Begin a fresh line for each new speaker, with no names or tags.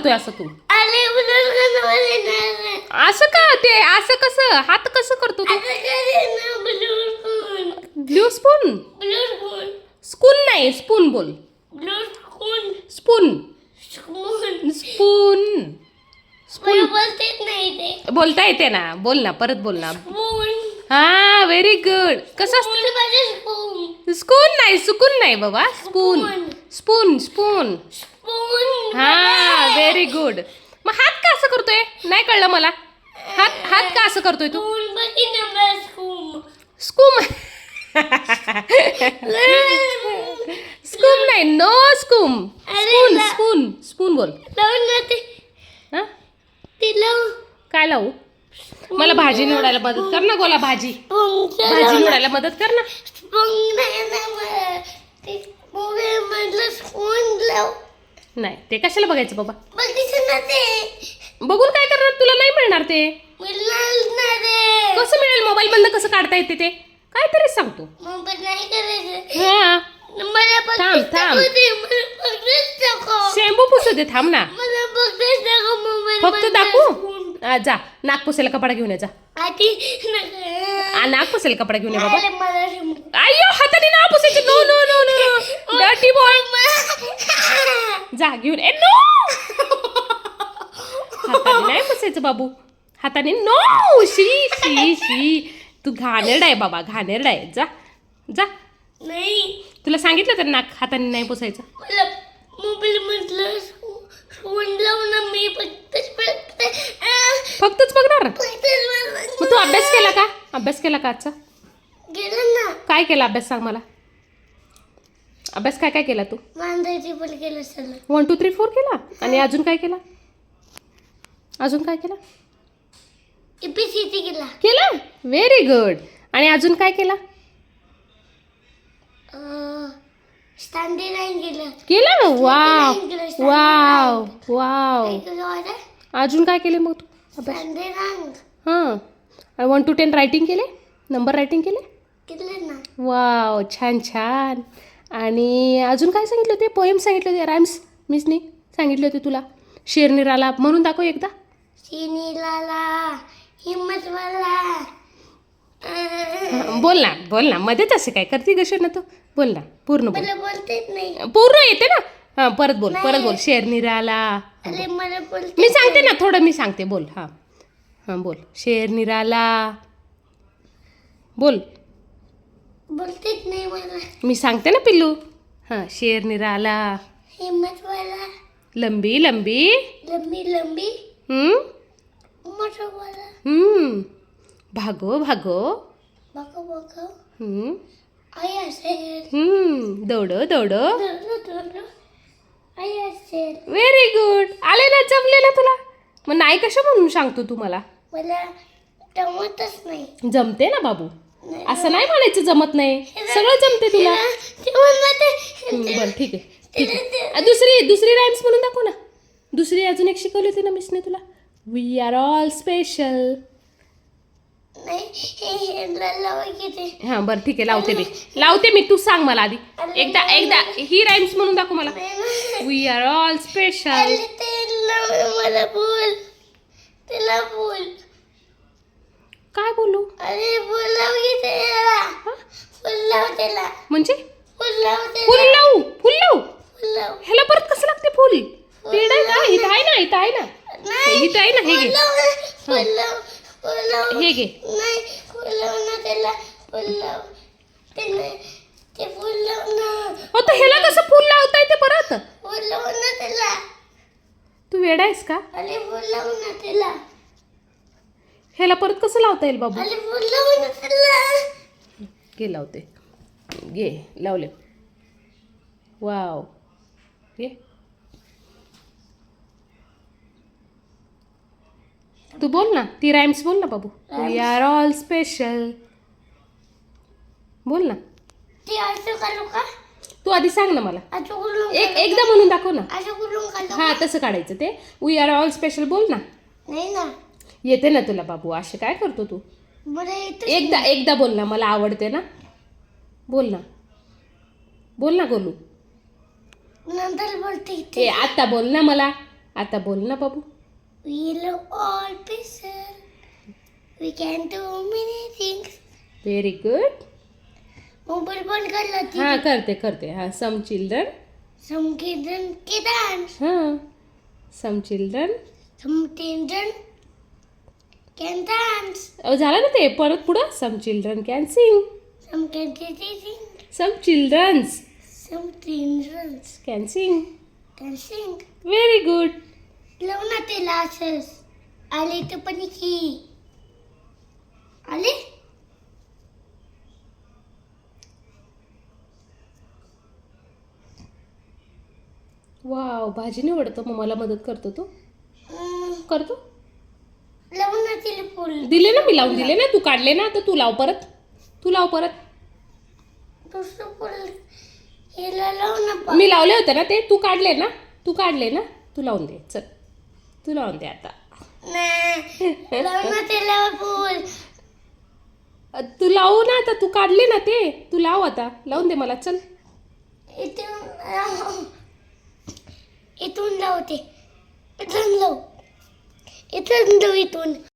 करतोय असं तू? असं का ते? असं कसं? हात कसं करतो तू? Blue spoon? स्पून? नाही स्पून बोल. स्पून. स्पून.
ते.
बोलता येते ना. बोल ना परत बोल ना. हा व्हेरी गुड कसं
कोण
स्पून नाही सुकून नाही बाबा. Spoon spoon. स्पून. हा व्हेरी गुड मग हात का असं करतोय? नाही कळलं मला. हात हात का असं करतोय तू? स्कूम स्कूम नाही नो स्कूम स्पून स्पून स्पून बोल. हा? काय लावू? मला भाजी निवडायला मदत कर ना गोला भाजी. भाजी. निवडायला मदत कर ना.
स्पून नाही ते
कशाला बघायचं बाबा? बघून काय करणार? तुला नाही मिळणार ते. कसं मिळेल? मोबाईल बंद कसं काढता येते ते? सांगतो.
करायचं.
हा.
मला
थांब, थांब. शेंबू पुसू दे थांब ना. फक्त दाखवू? जा. नाक पुसायला कपडा घेऊन जा. पुसायला कपडा घेऊन ये बाबा. अय्यो हाताने नाक पुसायचं no no no no dirty boy जा घेऊन ए नो हाताने नाही पुसायचं बाबू हाताने नो शी शी शी तू घाणेरडा आहे बाबा घाणेरडा आहे जा जा
नाही
तुला सांगितलं तर नाक हाताने नाही पुसायचं
मोबाईल ना मी बघतेच बघते आ,
फक्तच बघणार
बघतेच बघते.
मग तू अभ्यास केला का अभ्यास केला का आजचा?
गेलं ना.
काय केला अभ्यास सांग मला? अभ्यास काय काय केला तू?
पण केलं सगळं.
वन टू थ्री फोर केला? आणि अजून काय केला? अजून काय केला?
केला.
केला? व्हेरी गुड आणि अजून काय केला?
स्टँडी लाईन केलं.
केला वाव वाव वाव अजून काय केले मग तू? अभ्यास?
स्टँडी लाईन
हां. आणि वन टू टेन रायटिंग केले? नंबर रायटिंग केले? वाव छान छान. आणि अजून काय सांगितलं होते? पोएम सांगितले होते. राईम्स मिसनी सांगितले होते तुला. शेरनिराला म्हणून दाखव एकदा. बोल ना बोल ना. मध्येच असे काय करते कशा ना तू? बोल ना पूर्ण बोल. पूर्ण येते ना? हां परत बोल परत बोल. शेरनिराला. मी सांगते ना थोडं मी सांगते. बोल हां. हां बोल. शेरनिराला बोल.
बोलतेच नाही मला.
मी सांगते ना पिल्लू. हां शेरनिराला
हिम्मतवाला
लंबी लंबी.
लंबी लंबी.
हम्म?
मोठवाला
हम्म. भागो भागो.
बघा बघा
हम्म.
आई असेल.
हम्म. दौड दौड.
दोडो, दोडो. आई असेल.
व्हेरी गुड आले ना जमले ना तुला? मग नाही कशा म्हणून सांगतो तू मला
मला जमतच नाही.
जमते ना बाबू. असं नाही. म्हणायचं जमत नाही. सगळं जमते तुला. बरं ठीक आहे ठीक आहे. आ, दुसरी दुसरी राईम्स म्हणून दाखव ना. दुसरी अजून एक शिकवली होती ना मिसने तुला. वी आर ऑल स्पेशल
हां
बरं ठीक आहे लावते मी. लावते मी तू सांग मला आधी. एकदा एकदा ही राईम्स म्हणून दाखव मला. वी आर ऑल स्पेशल
अरे ते लाव मला बोल. त्याला बोल.
काय बोलू?
अरे बोलाव की त्याला. फुल लाव त्याला.
म्हणजे?
फुल लाव
फुल
त्याला
लावू फुल लावू.
फुल लाव
ह्याला परत कसं लागते फुल? पेड आहे का. इथं आहे ना इथं आहे ना.
नाही
इथं आहे ना हे घे.
लाव ना, फुल लाव फुल लाव
हे घे.
नाही फुल लाव ना त्याला फुल लाव ते नाही ते फुल लाव ना.
हो तर ह्याला कसं फुल लावता येते परत?
फुल लाव ना त्याला.
तू वेडा आहेस का?
अरे फुल लाव ना त्याला.
ह्याला परत कसं लावता येईल बाबू?
अरे फुल लाव ना त्याला.
घे लावते. घे लावले. वाव. घे. तू बोल ना ती राईम्स बोल ना बाबू. वी आर ऑल स्पेशल बोल ना.
ते का?
तू आधी सांग ना मला. एक एकदा म्हणून दाखव ना. हा तसं काढायचं ते. वी आर ऑल स्पेशल बोल ना.
नाही ना.
येते ना तुला बाबू असे काय करतो तू? एकदा एकदा बोल ना मला आवडते ना. बोल ना. बोल ना गोलू.
नंतर बोलते
ए आता बोल ना मला. आता बोल ना बाबू.
Love all pieces. We can do many things.
Very good
mobile बंद करला
हां करते करते. हां सम चिल्ड्रन.
समकिंद्रन के डान्स
हां some children.
Some children can dance
झालं ना ते परत पुढं? Some children can sing.
Some can sing.
Some childrens.
Some children
can sing.
can sing.
Very good
लाव ना ते लासेस आले तर पण की. आले?
वाव भाजी निवडतो मग मला मदत करतो तो. करतो.
लाव ना तिला फुल.
दिले ना मी लावून दिले ना तू काढले ना तर तू लाव परत. तू लाव परत. मी लावले होते ना ते तू काढले ना तू काढले ना तू लावून दे चल. तू लावून दे आता. तू लावू ना आता तू काढले ना ते. तू लाव आता लावून दे मला चल.
इथून लावते इथून लाव इथून लाव इथून.